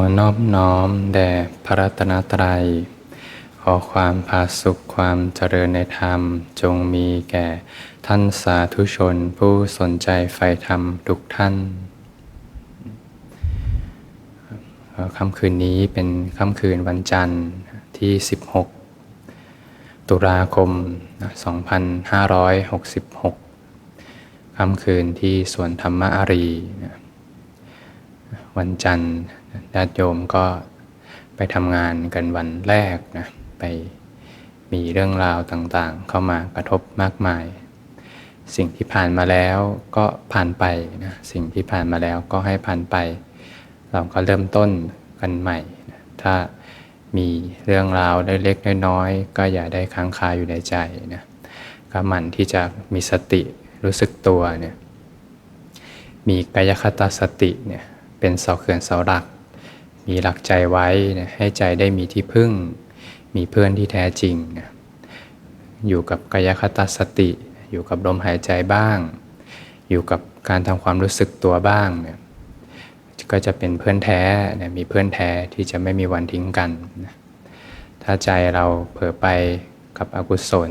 อนอบน้อมแด่พระรัตนตรัย ขอความผาสุขความเจริญในธรรมจงมีแก่ท่านสาธุชนผู้สนใจใฝ่ธรรมทุกท่านค่ำคืนนี้เป็นค่ำคืนวันจันทร์ที่ 16 ตุลาคม 2566 ค่ำคืนที่สวนธรรมอารี วันจันทร์ ญาติโยมก็ไปทำงานกันวันแรกนะไปมีเรื่องราวต่างๆ เข้ามากระทบมากมาย สิ่งที่ผ่านมาแล้วก็ผ่านไปนะสิ่งที่ผ่านมาแล้วก็ให้ผ่านไป เราก็เริ่มต้นกันใหม่นะถ้ามีเรื่องราวเล็กๆน้อยๆก็อย่าได้ค้างคาอยู่ในใจนะก็หมั่นที่จะมีสติรู้สึกตัวเนี่ยมีกายคตาสติเนี่ยเป็นเสาเขื่อนเสาหลัก มีหลักใจไว้นะให้ใจได้มีที่พึ่ง มีเพื่อนที่แท้จริงนะอยู่กับกายคตาสติ อยู่กับลมหายใจบ้าง อยู่กับการทำความรู้สึกตัวบ้างเนี่ยก็จะเป็นเพื่อนแท้นะมีเพื่อนแท้ที่จะไม่มีวันทิ้งกันนะถ้าใจเราเผลอไปกับอกุศล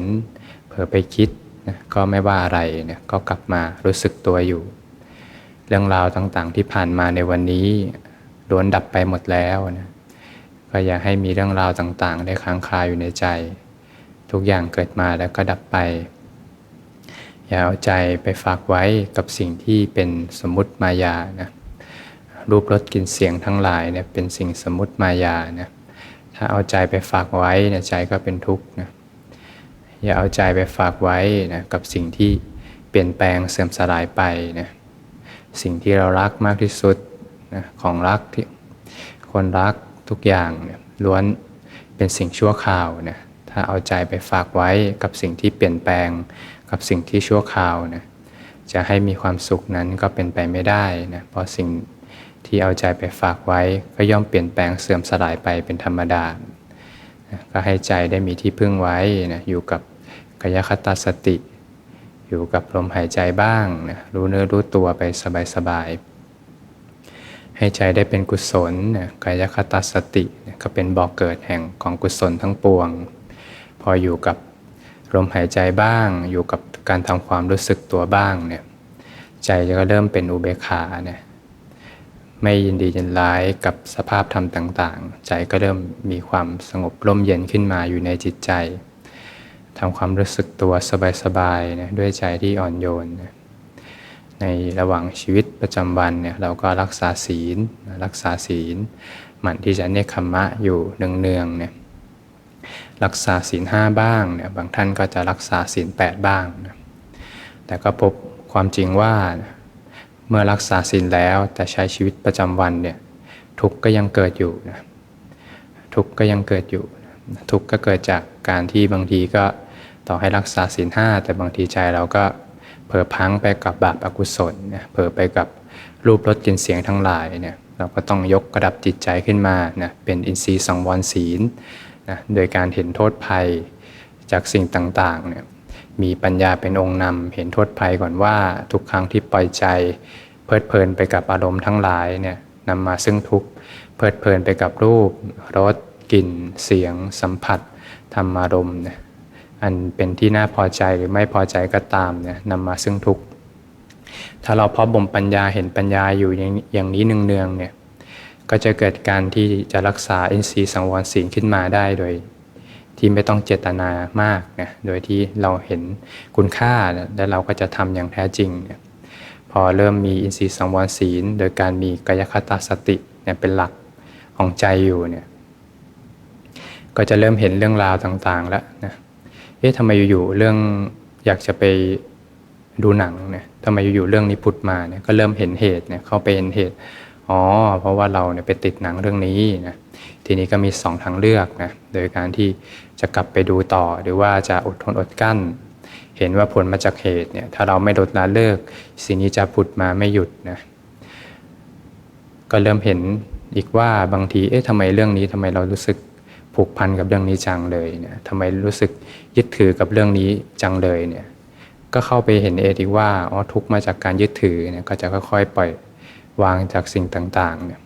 เผลอไปคิดนะก็ไม่ว่าอะไรเนี่ยก็กลับมารู้สึกตัวอยู่ เรื่องราวต่างๆที่ผ่านมาในวันนี้ ล้วนดับไปหมดแล้วนะก็อย่าให้มีเรื่องราวต่างๆ ได้ค้างคาอยู่ในใจ ทุกอย่างเกิดมาแล้วก็ดับไป อย่าเอาใจไปฝากไว้กับสิ่งที่เป็นสมมติมายานะรูปรสกลิ่นเสียงทั้งหลายเนี่ยเป็นสิ่งสมมติมายานะถ้าเอาใจไปฝากไว้เนี่ยใจก็เป็นทุกข์นะอย่าเอาใจไปฝากไว้นะกับสิ่งที่เปลี่ยนแปลงเสื่อมสลายไปนะสิ่งที่เรารักมากที่สุด นะของรักที่คนรักทุกอย่างเนี่ยล้วนเป็นสิ่งชั่วคราวนะถ้าเอาใจไปฝากไว้กับสิ่งที่เปลี่ยนแปลงกับสิ่งที่ชั่วคราวนะจะให้มีความสุขนั้นก็เป็นไปไม่ได้นะเพราะสิ่งที่เอาใจไปฝากไว้ก็ย่อมเปลี่ยนแปลงเสื่อมสลายไปเป็นธรรมดานะก็ให้ใจได้มีที่พึ่งไว้นะอยู่กับกายคตาสติ อยู่กับลมหายใจบ้างนะรู้เนื้อรู้ตัวไปสบายๆ ให้ใจได้เป็นกุศลกายคตาสติก็เป็นบ่อกเกิดแห่งของกุศลทั้งปวง พออยู่กับลมหายใจบ้าง อยู่กับการทำความรู้สึกตัวบ้างเนี่ยใจก็เริ่มเป็นอุเบกขาเนี่ยไม่ยินดียินร้ายกับสภาพธรรมต่างๆ ใจก็เริ่มมีความสงบร่มเย็นขึ้นมาอยู่ในจิตใจทำความรู้สึกตัวสบายๆนะด้วยใจที่อ่อนโยนนะ ในระหว่างชีวิตประจำวันเนี่ยเราก็รักษาศีลรักษาศีลหมั่นที่จะเนคขมมะอยู่เนืองๆเนี่ยรักษาศีลห้าบ้างเนี่ยบางท่านก็จะรักษาศีลแปดบ้างนะแต่ก็พบความจริงว่าเมื่อรักษาศีลแล้วแต่ใช้ชีวิตประจำวันเนี่ยทุกข์ก็ยังเกิดอยู่นะทุกข์ก็ยังเกิดอยู่ทุกข์ก็เกิดจากการที่บางทีก็ต่อให้รักษาศีลห้าแต่บางทีใจเราก็ เผลอพังไปกับบาปอกุศลเนะเผลอไปกับรูปรสกลิ่นเสียงทั้งหลายเนี่ยเราก็ต้องยกระดับจิตใจขึ้นมานะเป็นอินทรีย์สังวรศีลนะโดยการเห็นโทษภัยจากสิ่งต่างๆเนี่ยมีปัญญาเป็นองค์นำเห็นโทษภัยก่อนว่าทุกครั้งที่ปล่อยใจ เพลิดเพลินไปกับอารมณ์ทั้งหลายเนี่ยนำมาซึ่งทุกข์เพลิดเพลินไปกับรูปรสกลิ่น เสียง สัมผัสธรรมารมณ์เนี่ย อันเป็นที่น่าพอใจหรือไม่พอใจก็ตามเนี่ยนำมาซึ่งทุกข์ถ้าเราเพาะบ่มปัญญาเห็นปัญญาอยู่อย่างนี้เนืองๆเนี่ยก็จะเกิดการที่จะรักษาอินทรีย์สังวรศีลขึ้นมาได้โดย ที่ไม่ต้องเจตนามากนะโดยที่เราเห็นคุณค่าและเราก็จะทำอย่างแท้จริงเนี่ยพอเริ่มมีอินทรีย์สังวรศีล โดยการมีกายคตาสติเนี่ยเป็นหลักของใจอยู่เนี่ยก็จะเริ่มเห็นเรื่องราวต่างๆแล้วนะ เอ๊ะทำไมอยู่ๆเรื่องอยากจะไปดูหนังเนี่ยทำไมอยู่ๆเรื่องนี้พุดมาเนี่ยก็เริ่มเห็นเหตุเนี่ยเข้าไปเห็นเหตุอ๋อเพราะว่าเราเนี่ยไปติดหนังเรื่องนี้นะทีนี้ก็มีสองทางเลือกนะโดยการที่จะกลับไปดูต่อหรือว่าจะอดทนอดกั้น เห็นว่าผลมาจากเหตุเนี่ยถ้าเราไม่ลดละเลิกสิ่งนี้จะผุดมาไม่หยุดนะก็เริ่มเห็นอีกว่าบางทีเอ๊ะทำไมเรื่องนี้ทำไมเรารู้สึกผูกพันกับเรื่องนี้จังเลยเนี่ยทำไมรู้สึก ยึดถือกับเรื่องนี้จังเลยเนี่ยก็เข้าไปเห็นเองอีกว่าอ๋อทุกมาจากการยึดถือเนี่ยก็จะค่อยๆปล่อยวางจากสิ่งต่างๆเนี่ย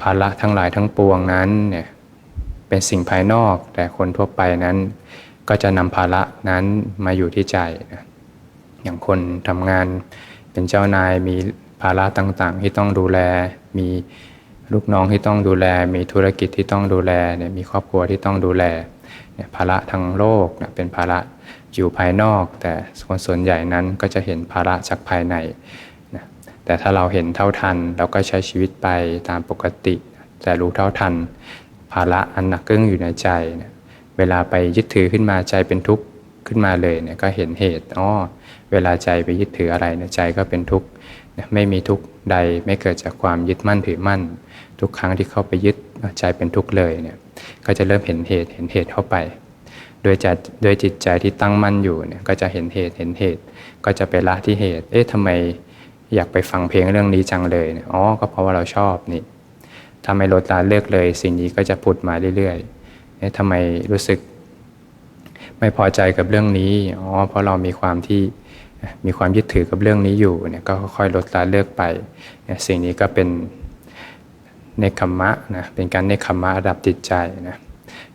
ภาระทั้งหลายทั้งปวงนั้นเนี่ยเป็นสิ่งภายนอกแต่คนทั่วไปนั้น ก็จะนำภาระนั้นมาอยู่ที่ใจนะอย่างคนทำงานเป็นเจ้านายมีภาระต่างๆ ที่ต้องดูแล มีลูกน้องที่ต้องดูแล มีธุรกิจที่ต้องดูแลเนี่ยมีครอบครัวที่ต้องดูแล ภาระทางโลกเเป็นภาระอยู่ภายนอก แต่คนส่วนใหญ่นั้นก็จะเห็นภาระจากภายในนะแต่ถ้าเราเห็นเท่าทันเราก็ใช้ชีวิตไปตามปกติ แต่รู้เท่าทัน ภาระอันหนักกึ้งอยู่ในใจเนเวลาไปยึดถือขึ้นมาใจเป็นทุกข์ขึ้นมาเลยเนี่ยก็เห็นเหตุอ๋อเวลาใจไปยึดถืออะไรเนี่ยใจก็เป็นทุกข์ไม่มีทุกข์ใดไม่เกิดจากความยึดมั่นถือมั่น ทุกครั้งที่เข้าไปยึดใจเป็นทุกข์เลยเนี่ย ก็จะเริ่มเห็นเหตุเห็นเหตุเข้าไปโดยจะโดยจิตใจที่ตั้งมั่นอยู่เนี่ยก็จะเห็นเหตุเห็นเหตุ ก็จะไปละที่เหตุ เอ๊ะทำไมอยากไปฟังเพลงเรื่องนี้จังเลยเนี่ยอ๋อก็เพราะว่าเราชอบนี่ถ้าไมลดละเลิกเลย สิ่งนี้ก็จะผุดมาเรื่อยๆเอ๊ะทำไมรู้สึก ไม่พอใจกับเรื่องนี้อ๋อเพราะเรามีความที่มีความยึดถือกับเรื่องนี้อยู่เนี่ยก็ค่อยๆลดละเลิกไปเนี่ยสิ่งนี้ก็เป็น ในคัมะนะเป็นการในคัมะระดับจิตใจนะ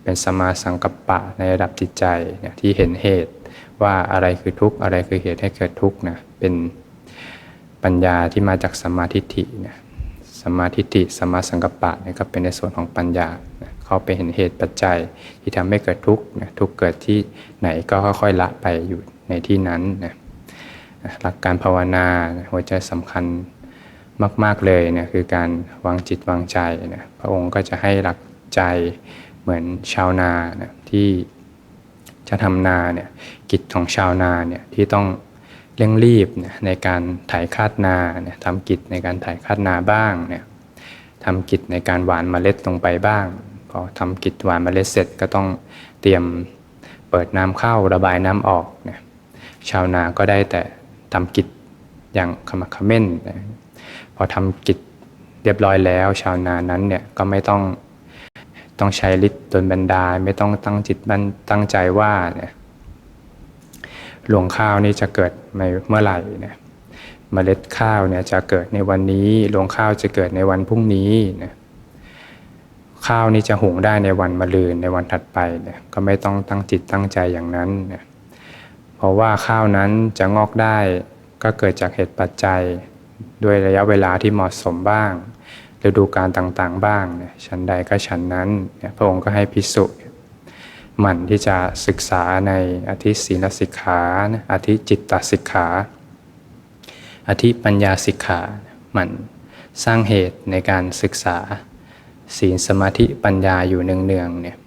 เป็นสมาสังกัปปะในระดับจิตใจเนี่ยที่เห็นเหตุว่าอะไรคือทุกข์อะไรคือเหตุให้เกิดทุกข์นะเป็นปัญญาที่มาจากสมาธิิเนี่ยสมาธิิสมาสังกัปปะเนี่ยก็เป็นในส่วนของปัญญานะเข้าไปเห็นเหตุปัจจัยที่ทำให้เกิดทุกข์นะทุกข์เกิดที่ไหนก็ค่อยๆละไปอยู่ในที่นั้นนะหลักการภาวนาหัวใจสำคัญ มาก ๆเลยเนี่ยคือการวางจิตวางใจนะพระองค์ก็จะให้หลักใจเหมือนชาวนานะที่จะทำนาเนี่ยกิจของชาวนาเนี่ยที่ต้องเร่งรีบนในการถ่ายคาดนาเนี่ยทำกิจในการถ่ายคาดนาบ้างเนี่ยทำกิจในการหว่านเมล็ดลงไปบ้างพอทำกิจหว่านเมล็ดเสร็จก็ต้องเตรียมเปิดน้ำเข้าระบายน้ำออกเนี่ยชาวนาก็ได้แต่ทำกิจอย่างขมักขม้นนะ พอทำกิจเรียบร้อยแล้ว ชาวนานั้นเนี่ยก็ไม่ต้องต้องใช้ฤทธิ์ดนบันดาลไม่ต้องตั้งจิตตั้งใจว่าเนี่ยหลวงข้าวนี่จะเกิดเมื่อไหร่เนี่ยเมล็ดข้าวเนี่ยจะเกิดในวันนี้หลวงข้าวจะเกิดในวันพรุ่งนี้นะข้าวนี่จะหุงได้ในวันมะรืนในวันถัดไปเนี่ยก็ไม่ต้องตั้งจิตตั้งใจอย่างนั้นเนะเพราะว่าข้าวนั้นจะงอกได้ก็เกิดจากเหตุปัจจัย ด้วยระยะเวลาที่เหมาะสมบ้างฤดูการต่างๆบ้างเนี่ยชั้นใดก็ชั้นนั้นเนี่ยพระองค์ก็ให้พิสุหมั่นที่จะศึกษาในอธิศีลสิกขาอธิจิตตสิกขา อธิปัญญาสิกขาหมั่นสร้างเหตุในการศึกษา ศีลสมาธิปัญญาอยู่เนืองๆเนี่ย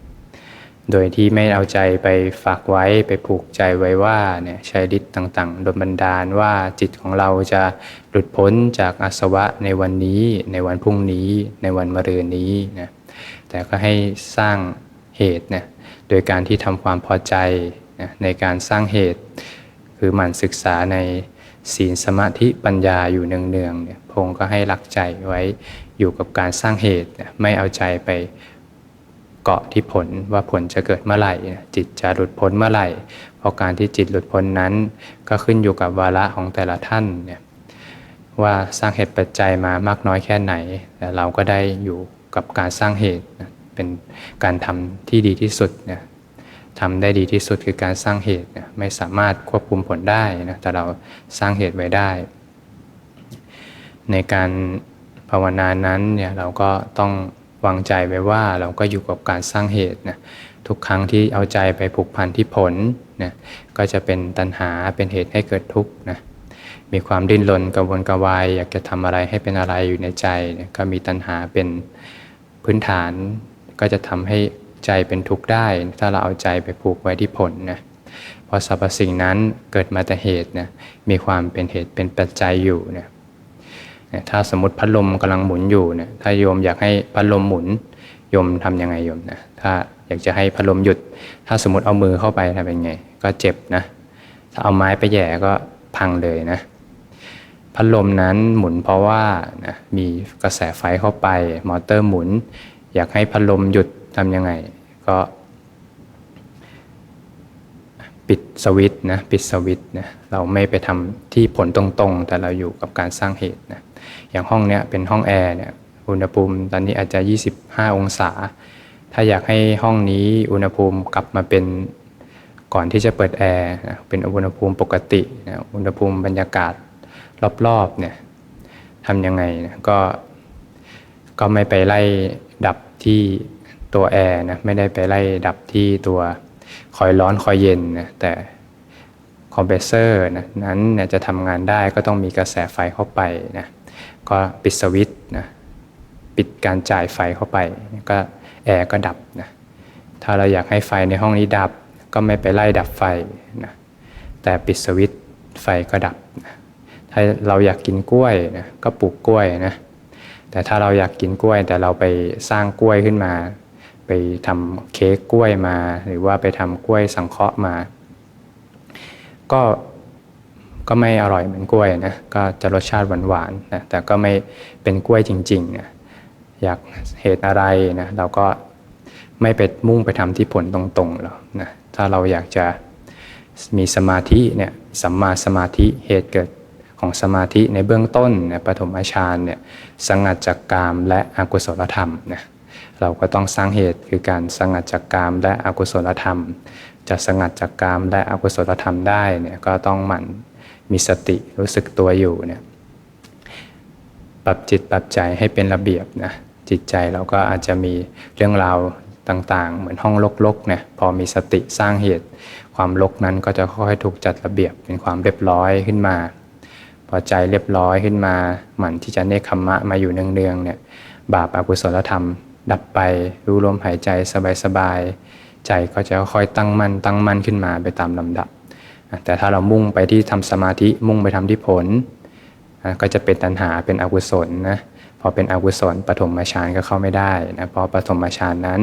โดยที่ไม่เอาใจไปฝากไว้ไปผูกใจไว้ว่าเนี่ยใช้ฤทธิ์ต่างๆดนบันดาลว่าจิตของเราจะหลุดพ้นจากอาสวะในวันนี้ในวันพรุ่งนี้ในวันมะรืนนี้นะแต่ก็ให้สร้างเหตุเนี่ยโดยการที่ทำความพอใจนะในการสร้างเหตุ คือหมั่นศึกษาในศีลสมาธิปัญญาอยู่เนืองๆเนี่ยพงก็ให้หลักใจไว้อยู่กับการสร้างเหตุ ไม่เอาใจไป เกาะที่ผลว่าผลจะเกิดเมื่อไหร่จิตจะหลุดพ้นเมื่อไหร่ เพราะการที่จิตหลุดพ้นนั้น ก็ขึ้นอยู่กับวาระของแต่ละท่านเนี่ยว่าสร้างเหตุปัจจัยมามากน้อยแค่ไหนแต่เราก็ได้อยู่กับการสร้างเหตุเป็นการทำที่ดีที่สุดเนี่ยทำได้ดีที่สุดคือการสร้างเหตุไม่สามารถควบคุมผลได้นะแต่เราสร้างเหตุไว้ได้ ในการภาวนานั้นเนี่ยเราก็ต้อง วางใจไว้ว่าเราก็อยู่กับการสร้างเหตุนะทุกครั้งที่เอาใจไปผูกพันที่ผลนะก็จะเป็นตัณหาเป็นเหตุให้เกิดทุกข์นะมีความดิ้นรนกระวนกระวายอยากจะทำอะไรให้เป็นอะไรอยู่ในใจนะก็มีตัณหาเป็นพื้นฐาน ก็จะทำให้ใจเป็นทุกข์ได้ ถ้าเราเอาใจไปผูกไว้ที่ผลนะพอสรรพสิ่งนั้นเกิดมาแต่เหตุนะมีความเป็นเหตุเป็นปัจจัยอยู่นะ ถ้าสมมติพัดลมกำลังหมุนอยู่เนี่ยถ้าโยมอยากให้พัดลมหมุนโยมทํำยังไงโยมนะถ้าอยากจะให้พัดลมหยุด ถ้าสมมติเอามือเข้าไปทำเป็นไง ก็เจ็บนะ ถ้าเอาไม้ไปแย่ก็พังเลยนะ พัดลมนั้นหมุนเพราะว่านะมีกระแสไฟเข้าไป มอเตอร์หมุน อยากให้พัดลมหยุดทํำยังไง ก็ ปิดสวิตนะ ปิดสวิตนะ เราไม่ไปทำที่ผลตรงๆ แต่เราอยู่กับการสร้างเหตุนะ อย่างห้องเนี้ยเป็นห้องแอร์เนี่ยอุณหภูมิตอนนี้อาจจะ 25 องศา ถ้าอยากให้ห้องนี้อุณหภูมิกลับมาเป็นก่อนที่จะเปิดแอร์นะเป็นอุณหภูมิปกตินะอุณหภูมิบรรยากาศรอบๆเนี่ยทำยังไงนะก็ก็ไม่ไปไล่ดับที่ตัวแอร์นะไม่ได้ไปไล่ดับที่ตัวคอยร้อนคอยเย็นนะแต่คอมเพรสเซอร์นะนั้นเนี่ยจะทำงานได้ก็ต้องมีกระแสไฟเข้าไปนะ ก็ปิดสวิตช์นะปิดการจ่ายไฟเข้าไปก็แอร์ก็ดับนะถ้าเราอยากให้ไฟในห้องนี้ดับ ก็ไม่ไปไล่ดับไฟนะแต่ปิดสวิตช์ไฟก็ดับนะถ้าเราอยากกินกล้วยนะก็ปลูกกล้วยนะแต่ถ้าเราอยากกินกล้วย แต่เราไปสร้างกล้วยขึ้นมา ไปทำเค้กกล้วยมา หรือว่าไปทำกล้วยสังเคราะห์มา ก็ ก็ไม่อร่อยเหมือนกล้วยนะก็จะรสชาติหวานๆนะแต่ก็ไม่เป็นกล้วยจริงๆนะอยากเหตุอะไรนะเราก็ไม่ไปมุ่งไปทำที่ผลตรงๆหรอกนะถ้าเราอยากจะมีสมาธิเนี่ยสัมมาสมาธิเหตุเกิดของสมาธิในเบื้องต้นเนี่ยปฐมฌานเนี่ยสังัดจากกามและอกุศลธรรมนะเราก็ต้องสร้างเหตุคือการสังัดจากกามและอกุศลธรรม จะสังัดจากกามและอกุศลธรรมได้เนี่ยก็ต้องหมั่น มีสติรู้สึกตัวอยู่เนี่ยปรับจิตปรับใจให้เป็นระเบียบนะจิตใจเราก็อาจจะมีเรื่องราวต่างๆ เหมือนห้องลกๆเนี่ยพอมีสติสร้างเหตุ ความลกนั้นก็จะค่อยๆถูกจัดระเบียบเป็นความเรียบร้อยขึ้นมา พอใจเรียบร้อยขึ้นมา หมั่นที่จะเนคขมมะมาอยู่เนืองๆเนี่ยบาปอากุศลธรรม ดับไปรู้ลมหายใจสบายๆใจก็จะค่อยตั้งมั่นตั้งมั่นขึ้นมาไปตามลำดับ แต่ถ้าเรามุ่งไปที่ทำสมาธิมุ่งไปทำที่ผล ก็จะเป็นตัณหาเป็นอกุศลนะพอเป็นอกุศลปฐมฌานก็เข้าไม่ได้นะพราะปฐมฌานนั้น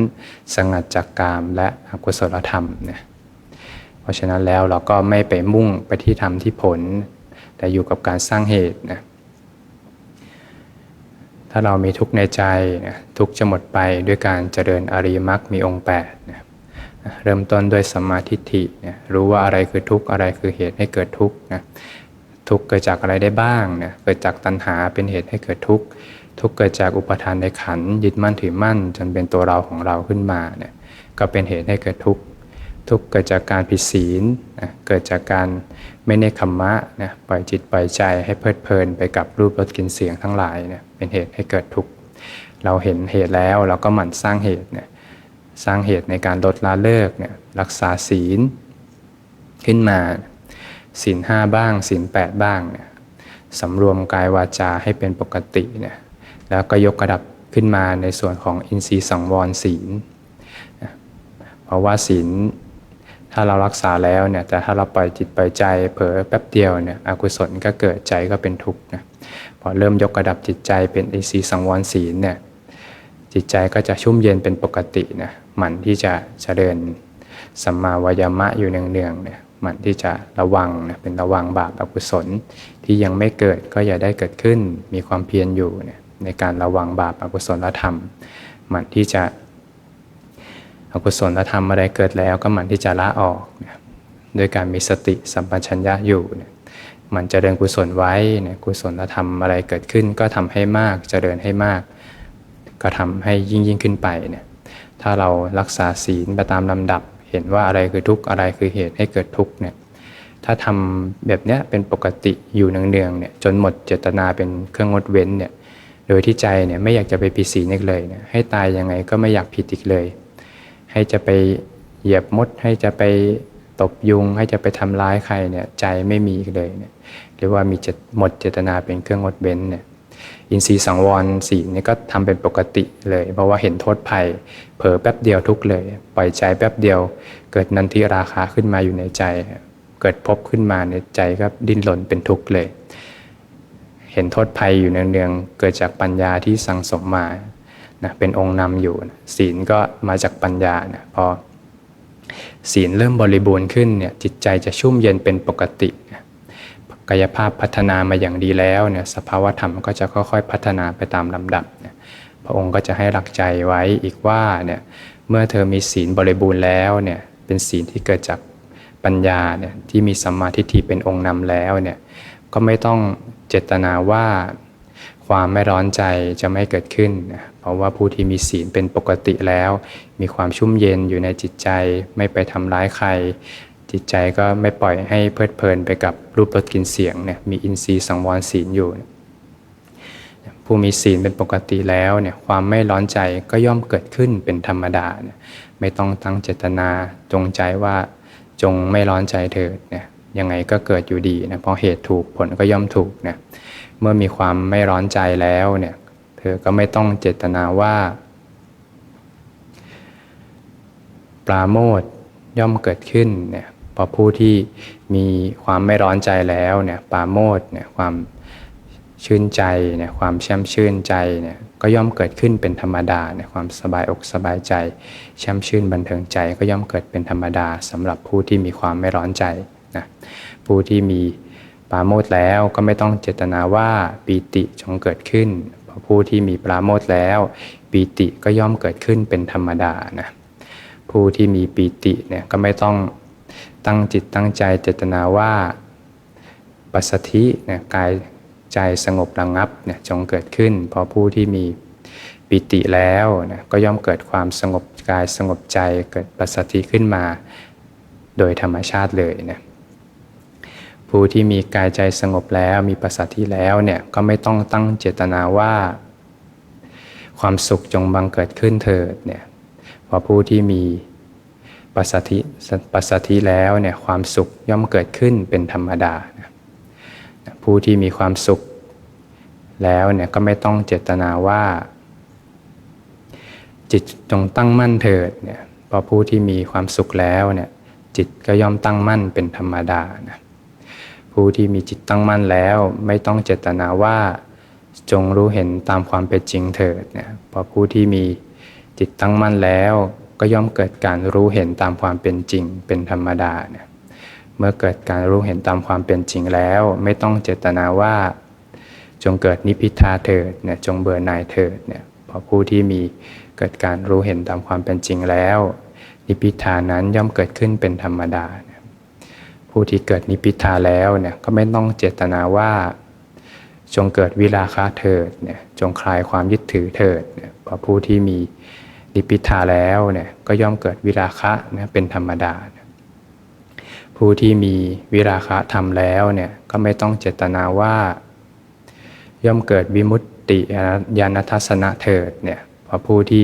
สงัดจากกามและอกุศลธรรมนะเพราะฉะนั้นแล้วเราก็ไม่ไปมุ่งไปที่ทำที่ผล แต่อยู่กับการสร้างเหตุนะถ้าเรามีทุกข์ในใจนะทุกข์จะหมดไปด้วยการเจริญอริยมรรคมีองค์8นะ เริ่มต้นด้วยสมมาทิฏฐินะรู้ว่าอะไรคือทุกข์อะไรคือเหตุให้เกิดทุกข์นะทุกข์เกิดจากอะไรได้บ้างเนะเกิดจากตัณหาเป็นเหตุให้เกิดทุกข์ทุกข์เกิดจากอุปทานในขันยึดมั่นถือมั่น จนเป็นตัวเราของเราขึ้นมาเนี่ยก็เป็นเหตุให้เกิดทุกข์ทุกข์เกิดจากการผิดศีลนะเกิดจากการไม่เนคขมมะนะปล่อยจิตปล่อยใจให้เพลิดเพลินไปกับรูปรสกลิ่นเสียงทั้งหลายเนี่ยเป็นเหตุให้เกิดทุกข์เราเห็นเหตุแล้วเราก็หมั่นสร้างเหตุเนี่ย สร้างเหตุในการลดละเลิกเนี่ยรักษาศีล ขึ้นมาศีลห้าบ้างศีลแปดบ้างเนี่ยสำรวมกายวาจาให้เป็นปกติเนี่ยแล้วก็ยกระดับขึ้นมาในส่วนของอินทรีย์สังวรศีล เพราะว่าศีลถ้าเรารักษาแล้วเนี่ยแต่ถ้าเราปล่อยจิตปล่อยใจเผลอแป๊บเดียวเนี่ยอกุศลก็เกิดใจก็เป็นทุกข์นะพอเริ่มยกระดับจิตใจเป็นอินทรีย์สังวรศีลเนี่ย จิตใจก็จะชุ่มเย็นเป็นปกตินะหมั่นที่จะเจริญสัมมาวายามะอยู่เนืองๆเนี่ยหมั่นที่จะระวังนะเป็นระวังบาปอกุศลที่ยังไม่เกิดก็อย่าได้เกิดขึ้นมีความเพียรอยู่เนี่ยในการระวังบาปอกุศลธรรมหมั่นที่จะอกุศลธรรมอะไรเกิดแล้วก็หมั่นที่จะละออกนะด้วยการมีสติสัมปชัญญะอยู่เนี่ยมันจเจริญกุศลไว้เนี่ยกุศลธรรมอะไรเกิดขึ้นก็ทำให้มากจเจริญให้มาก ก็ทำให้ยิ่งยิ่งขึ้นไปเนี่ยถ้าเรารักษาศีลไปตามลำดับ เห็นว่าอะไรคือทุกข์อะไรคือเหตุให้เกิดทุกข์เนี่ยถ้าทำแบบเนี้ยเป็นปกติอยู่เนืองๆเนี่ยจนหมดเจตนาเป็นเครื่องงดเว้นเนี่ยโดยที่ใจเนี่ยไม่อยากจะไปผิดศีลอีกเลยนะให้ตายยังไงก็ไม่อยากผิดอีกเลย ให้จะไปเหยียบมดให้จะไปตบยุงให้จะไปทำร้ายใครเนี่ยใจไม่มีอีกเลยเนี่ยหรือว่ามีหมดเจตนาเป็นเครื่องงดเว้นเนี่ย อินทรีย์สังวรสีนี่ก็ทำเป็นปกติเลย เพราะว่าเห็นโทษภัย เผลอแป๊บเดียวทุกเลย ปล่อยใจแป๊บเดียว เกิดนันทิราคาขึ้นมาอยู่ในใจ เกิดพบขึ้นมาในใจก็ดิ้นรนเป็นทุกข์เลย เห็นโทษภัยอยู่เนืองๆเกิดจากปัญญาที่สังสมมานะเป็นองค์นำอยู่ศีลก็มาจากปัญญานะพอศีลเริ่มบริบูรณ์ขึ้นเนี่ยจิตใจจะชุ่มเย็นเป็นปกติ กายภาพพัฒนามาอย่างดีแล้วเนี่ยสภาวธรรมก็จะค่อยๆ พัฒนาไปตามลำดับเนะพระองค์ก็จะให้หลักใจไว้อีกว่าเนี่ยเมื่อเธอมีศีลบริบูรณ์แล้วเนี่ยเป็นศีลที่เกิดจากปัญญาเนี่ยที่มีสัมมาทิฏฐิเป็นองค์นำแล้วเนี่ยก็ไม่ต้องเจตนาว่าความไม่ร้อนใจจะไม่เกิดขึ้น เพราะว่าผู้ที่มีศีลเป็นปกติแล้ว มีความชุ่มเย็นอยู่ในจิตใจ ไม่ไปทำร้ายใคร จิตใจก็ไม่ปล่อยให้เพลิดเพลินไปกับรูปรสกลิ่นเสียงเนี่ยมีอินทรีย์สังวรศีลอยู่ ผู้มีศีลเป็นปกติแล้วเนี่ยความไม่ร้อนใจก็ย่อมเกิดขึ้นเป็นธรรมดาเนี่ยไม่ต้องตั้งเจตนาจงใจว่าจงไม่ร้อนใจเถิดเนี่ยยังไงก็เกิดอยู่ดีนะเพราะเหตุถูกผลก็ย่อมถูกเนี่ยเมื่อมีความไม่ร้อนใจแล้วเนี่ยเธอก็ไม่ต้องเจตนาว่า ปราโมทย่อมเกิดขึ้นเนี่ย พอผู้ที่มีความไม่ร้อนใจแล้วเนี่ยปาโมทเนี่ยความชื่นใจเนี่ยความแช่มชื่นใจเนี่ยก็ย่อมเกิดขึ้นเป็นธรรมดาเนี่ยความสบายอกสบายใจแช่มชื่นบันเทิงใจก็ย่อมเกิดเป็นธรรมดาสำหรับผู้ที่มีความไม่ร้อนใจนะผู้ที่มีปราโมทแล้วก็ไม่ต้องเจตนาว่าปีติจงเกิดขึ้นเพราะผู้ที่มีปราโมทแล้วปีติก็ย่อมเกิดขึ้นเป็นธรรมดานะผู้ที่มีปีติเนี่ยก็ไม่ต้อง ตั้งจิตตั้งใจเจตนาว่าปัสสธิเนี่ยกายใจสงบระงงับเนี่ยจงเกิดขึ้นพราะผู้ที่มีปิติแล้วนะก็ย่อมเกิดความสงบกายสงบใจเกิดปัสสธิขึ้นมา โดยธรรมชาติเลยนะผู้ที่มีกายใจสงบแล้วมีปัสสธิแล้วเนี่ยก็ไม่ต้องตั้งเจตนาว่า ความสุขจงบังเกิดขึ้นเถิดเนี่ยพราะผู้ที่มี ปัสสธิปัสสธิแล้วเนี่ยความสุขย่อมเกิดขึ้นเป็นธรรมดา ผู้ที่มีความสุขแล้วเนี่ยก็ไม่ต้องเจตนาว่า จิตจงตั้งมั่นเถิดเนี่ยพอผู้ที่มีความสุขแล้วเนี่ยจิตก็ย่อมตั้งมั่นเป็นธรรมดานะผู้ที่มีจิตตั้งมั่นแล้วไม่ต้องเจตนาว่า จงรู้เห็นตามความเป็นจริงเถิดเนี่ยพอผู้ที่มีจิตตั้งมั่นแล้ว ก็ย่อมเกิดการรู้เห็นตามความเป็นจริงเป็นธรรมดาเนี่ยเมื่อเกิดการรู้เห็นตามความเป็นจริงแล้ว ไม่ต้องเจตนาว่า จงเกิดนิพิทาเถิดเนี่ยจงเบื่อหน่ายเถิดเนี่ยพอผู้ที่มีเกิดการรู้เห็นตามความเป็นจริงแล้ว นิพิทานั้นย่อมเกิดขึ้นเป็นธรรมดา ผู้ที่เกิดนิพิทาแล้วเนี่ยก็ไม่ต้องเจตนาว่า จงเกิดวิราคะเถิดเนี่ยจงคลายความยึดถือเถิดเนี่ยพอผู้ที่มี นิพิทาแล้วเนี่ยก็ย่อมเกิดวิราคะนะเป็นธรรมดา ผู้ที่มีวิราคะทำแล้วเนี่ยก็ไม่ต้องเจตนาว่า ย่อมเกิดวิมุตติญาณทัศนะเถิดเนี่ยพอผู้ที่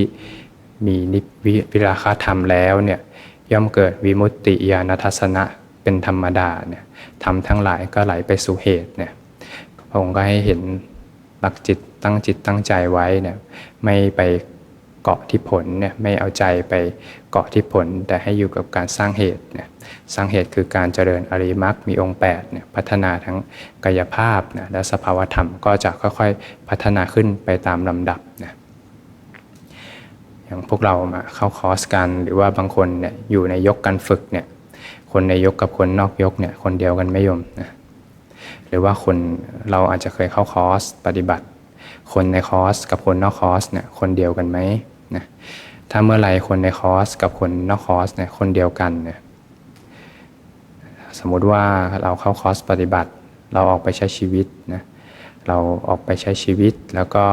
มีนิวิราคะธรรมแล้วเนี่ยย่อมเกิดวิมุตติญาณทัศนะเป็นธรรมดาเนี่ยทำทั้งหลายก็ไหลไปสู่เหตุเนี่ยพระองค์ก็ให้เห็นหลักจิตตั้งจิตตั้งใจไว้เนี่ยไม่ไป เกาะที่ผลเนี่ยไม่เอาใจไปเกาะที่ผล แต่ให้อยู่กับการสร้างเหตุเนี่ยสร้างเหตุคือการเจริญอริมักมีองค์8เนี่ยพัฒนาทั้งกายภาพนะและสภาวธรรมก็จะค่อยๆพัฒนาขึ้นไปตามลำดับนะอย่างพวกเรามาเข้าคอร์สกันหรือว่าบางคนเนี่ยอยู่ในยกการฝึกเนี่ยคนในยกกับคนนอกยกเนี่ยคนเดียวกันไม่ยมนะหรือว่าคนเราอาจจะเคยเข้าคอร์สปฏิบัติ คนในคอร์สกับคนนอกคอร์สเนี่ยคนเดียวกันไหม นะถ้าเมื่อไรคนในคอร์สกับคนนอกคอร์สเนี่ยคนเดียวกันเนี่ยสมมุติว่าเราเข้าคอร์สปฏิบัติ เราออกไปใช้ชีวิตนะเราออกไปใช้ชีวิตแล้วก็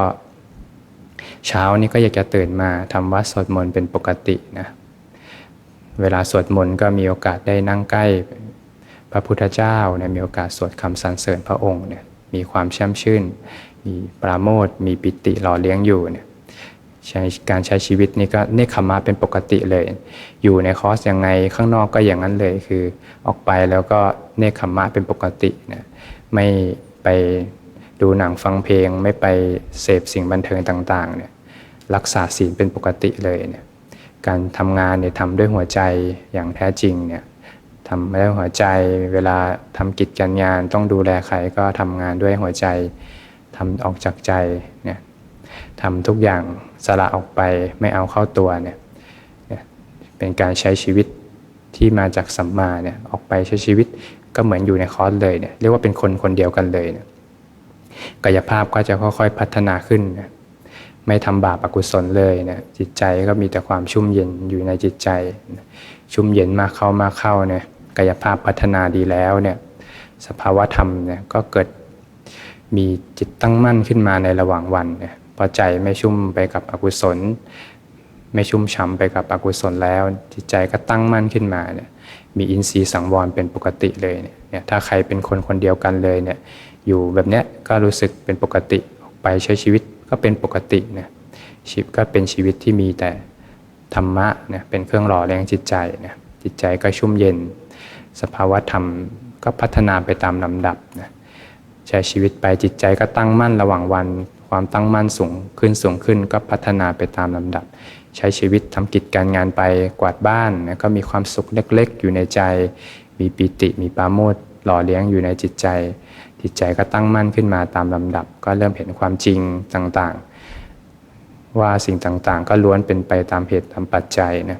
เช้านี้ก็อยากจะตื่นมาทำวัดสวดมนต์เป็นปกตินะเวลาสวดมนต์ก็มีโอกาสได้นั่งใกล้พระพุทธเจ้าเนี่ยมีโอกาสสวดคำสรรเสริญพระองค์เนี่ยมีความแช่มชื่น มีปราโมทมีปิติหล่อเลี้ยงอยู่เนี่ย ใช้การใช้ชีวิตนี่ก็เนคขมาเป็นปกติเลย อยู่ในคอร์สยังไงข้างนอกก็อย่างนั้นเลยคือออกไปแล้วก็เนคขมะเป็นปกติเนี่ยไม่ไปดูหนังฟังเพลง ไม่ไปเสพสิ่งบันเทิงต่างๆเนี่ยรักษาศีลเป็นปกติเลยเนี่ยการทำงานเนี่ยทำด้วยหัวใจอย่างแท้จริงเนี่ยทำด้วยหัวใจเวลาทำกิจการงานต้องดูแลใครก็ทำงานด้วยหัวใจทำออกจากใจเนี่ยทำทุกอย่าง สละออกไปไม่เอาเข้าตัวเนี่ยเป็นการใช้ชีวิตที่มาจากสัมมาเนี่ยออกไปใช้ชีวิตก็เหมือนอยู่ในคอร์สเลยเนี่ยเรียกว่าเป็นคนคนเดียวกันเลยเนี่ยกายภาพก็จะค่อยๆพัฒนาขึ้นนไม่ทำบาปอกุศลเลยเนี่ยจิตใจก็มีแต่ความชุ่มเย็นอยู่ในจิตใจ ชุ่มเย็นมากเข้ามากเข้าเนี่ยกายภาพพัฒนาดีแล้วเนี่ยสภาวะธรรมเนี่ยก็เกิดมีจิตตั้งมั่นขึ้นมาในระหว่างวันเนี่ย พอใจไม่ชุ่มไปกับอกุศล ไม่ชุ่มฉ่ำไปกับอกุศลแล้ว จิตใจก็ตั้งมั่นขึ้นมาเนี่ยมีอินทรีย์สังวรเป็นปกติเลยเนี่ยถ้าใครเป็นคนคนเดียวกันเลยเนี่ยอยู่แบบเนี้ยก็รู้สึกเป็นปกติออกไปใช้ชีวิตก็เป็นปกตินี่ชีวิตก็เป็นชีวิตที่มีแต่ธรรมะเนี่ยเป็นเครื่องหล่อเลี้ยงจิตใจเนี่ยจิตใจก็ชุ่มเย็น สภาวะธรรมก็พัฒนาไปตามลำดับนะใช้ชีวิตไปจิตใจก็ตั้งมั่นระหว่างวัน ความตั้งมั่นสูงขึ้นสูงขึ้นก็พัฒนาไปตามลำดับ ใช้ชีวิตทำกิจการงานไปกวาดบ้านนะก็มีความสุขเล็กๆ อยู่ในใจ มีปิติมีปาโมดหล่อเลี้ยงอยู่ในจิตใจ จิตใจก็ตั้งมั่นขึ้นมาตามลำดับ ก็เริ่มเห็นความจริงต่างๆ ว่าสิ่งต่างๆ ก็ล้วนเป็นไปตามเหตุตามปัจจัยนะ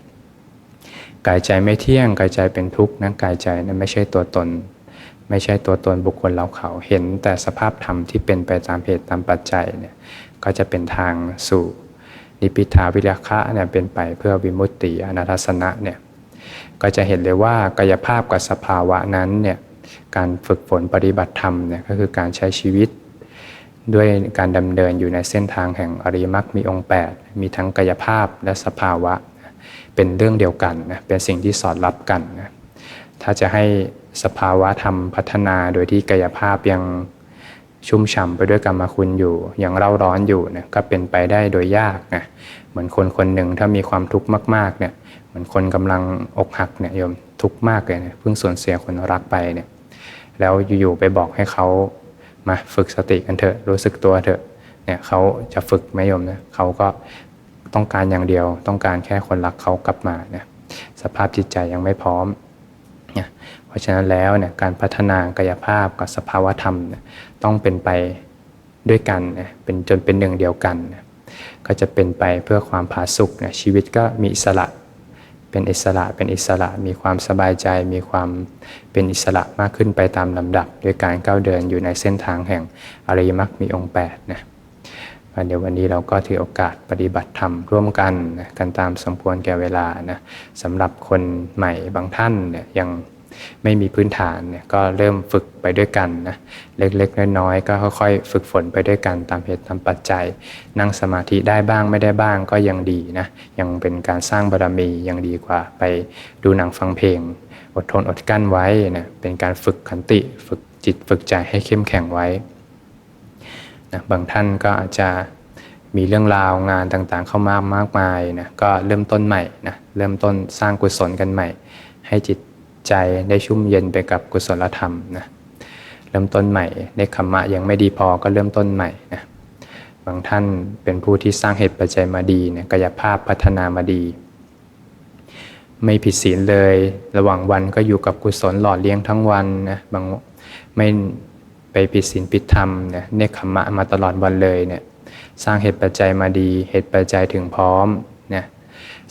กายใจไม่เที่ยงกายใจเป็นทุกข์นะกายใจนั้นไม่ใช่ตัวตน ไม่ใช่ตัวตนบุคคลเราเขาเห็นแต่สภาพธรรมที่เป็นไปตามเหตุตามปัจจัยเนี่ยก็จะเป็นทางสู่นิพิทาวิราคะเนี่ยเป็นไปเพื่อวิมุตติอนัตสนะเนี่ยก็จะเห็นเลยว่ากายภาพกับสภาวะนั้นเนี่ยการฝึกฝนปฏิบัติธรรมเนี่ยก็คือการใช้ชีวิต ด้วยการดำเนินอยู่ในเส้นทางแห่งอริมักมีองค์ 8 มีทั้งกายภาพและสภาวะ เป็นเรื่องเดียวกันนะเป็นสิ่งที่สอดรับกันนะถ้าจะให้ สภาวะธรรมพัฒนาโดยที่กายภาพยังชุ่มฉ่ำไปด้วยกรรมคุณอยู่ ยังเร่าร้อนอยู่เนะก็เป็นไปได้โดยยากนะเหมือนคนคนหนึ่งถ้ามีความทุกข์มากๆเนี่ยเหมือนคนกำลังอกหักเนี่ยโยมทุกข์มากเลยนะเพิ่งสูญเสียคนรักไปเนี่ยแล้วอยู่ๆไปบอกให้เขามาฝึกสติกันเถอะรู้สึกตัวเถอะเนี่ยเขาจะฝึกไหมโยมนะเขาก็ต้องการอย่างเดียว ต้องการแค่คนรักเขากลับมาเนี่ยสภาพจิตใจยังไม่พร้อมเนี่ย เพราะฉะนั้นแล้วเนี่ยการพัฒนากายภาพกับสภาวธรรมต้องเป็นไปด้วยกันเป็นจนเป็นหนึ่งเดียวกัน ก็จะเป็นไปเพื่อความผาสุกชีวิตก็มีอิสระ เป็นอิสระเป็นอิสระมีความสบายใจ มีความเป็นอิสระมากขึ้นไปตามลำดับ ด้วยการก้าวเดินอยู่ในเส้นทางแห่งอริยมรรคมีองค์8นะเดี๋ยววันนี้เราก็ถือโอกาสปฏิบัติธรรมร่วมกันนะกันตามสมควรแก่เวลานะสำหรับคนใหม่บางท่านเนี่ยยัง ไม่มีพื้นฐานเนี่ยก็เริ่มฝึกไปด้วยกันนะเล็กๆน้อยๆก็ค่อยๆ ฝึกฝนไปด้วยกันตามเหตุตามปัจจัย นั่งสมาธิได้บ้างไม่ได้บ้างก็ยังดีนะยังเป็นการสร้างบารมียังดีกว่าไปดูหนังฟังเพลง อดทนอดกั้นไว้นะเป็นการฝึกขันติฝึกจิตฝึกใจให้เข้มแข็งไว้นะบางท่านก็อาจจะมีเรื่องราวงานต่างๆเข้ามามากมายนะก็เริ่มต้นใหม่นะเริ่มต้นสร้างกุศลกันใหม่ ให้จิต ใจได้ชุ่มเย็นไปกับกุศลธรรมนะเริ่มต้นใหม่ในคำมะยังไม่ดีพอก็เริ่มต้นใหม่นะบางท่านเป็นผู้ที่สร้างเหตุปัจจัยมาดีเนี่ยกายภาพพัฒนามาดี ไม่ผิดศีลเลย ระหว่างวันก็อยู่กับกุศลหล่อเลี้ยงทั้งวันนะบางไม่ไปผิดศีลผิดธรรมเนี่ยเนคขมะมาตลอดวันเลยเนี่ยสร้างเหตุปัจจัยมาดี เหตุปัจจัยถึงพร้อม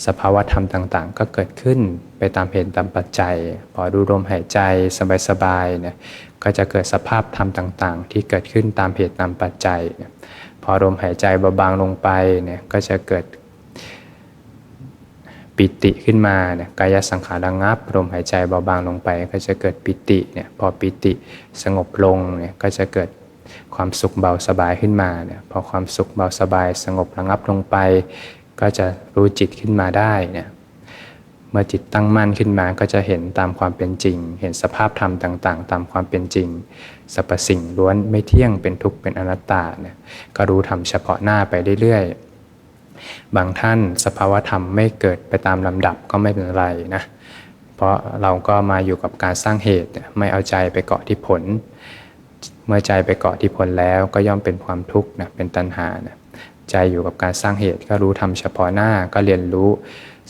สภาวะธรรมต่างๆ ก็เกิดขึ้นไปตามเหตุตามปัจจัย พอดูลมหายใจสบายๆเนี่ยก็จะเกิดสภาพธรรมต่างๆ ที่เกิดขึ้นตามเหตุตามปัจจัย พอลมหายใจเบาบางลงไปเนี่ยก็จะเกิดปิติขึ้นมาเนี่ยกายสังขารระงับลมหายใจเบาบางลงไป ก็จะเกิดปิติเนี่ยพอปิติสงบลงเนี่ยก็จะเกิดความสุขเบาสบายขึ้นมาเนี่ยพอความสุขเบาสบาย สงบระงับลงไป ก็จะรู้จิตขึ้นมาได้เนี่ยเมื่อจิตตั้งมั่นขึ้นมาก็จะเห็นตามความเป็นจริง เห็นสภาพธรรมต่าง ๆ ตามความเป็นจริงสรรพสิ่งล้วนไม่เที่ยงเป็นทุกข์เป็นอนัตตาเนี่ยก็รู้ทำเฉพาะหน้าไปเรื่อยๆบางท่านสภาวธรรมไม่เกิดไปตามลำดับก็ไม่เป็นไรนะเพราะเราก็มาอยู่กับการสร้างเหตุไม่เอาใจไปเกาะที่ผล เมื่อใจไปเกาะที่ผลแล้วก็ย่อมเป็นความทุกข์นะเป็นตัณหานะ ใจอยู่กับการสร้างเหตุ ก็รู้ทำเฉพาะหน้าก็เรียนรู้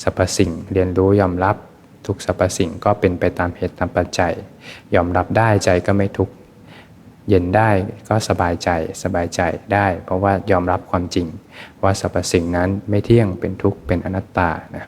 สรรพสิ่ง เรียนรู้ยอมรับทุกสรรพสิ่งก็เป็นไปตามเหตุตามปัจจัย ยอมรับได้ใจก็ไม่ทุกข์เย็นได้ก็สบายใจสบายใจได้ เพราะว่ายอมรับความจริง ว่าสรรพสิ่งนั้นไม่เที่ยงเป็นทุกข์เป็นอนัตตานะ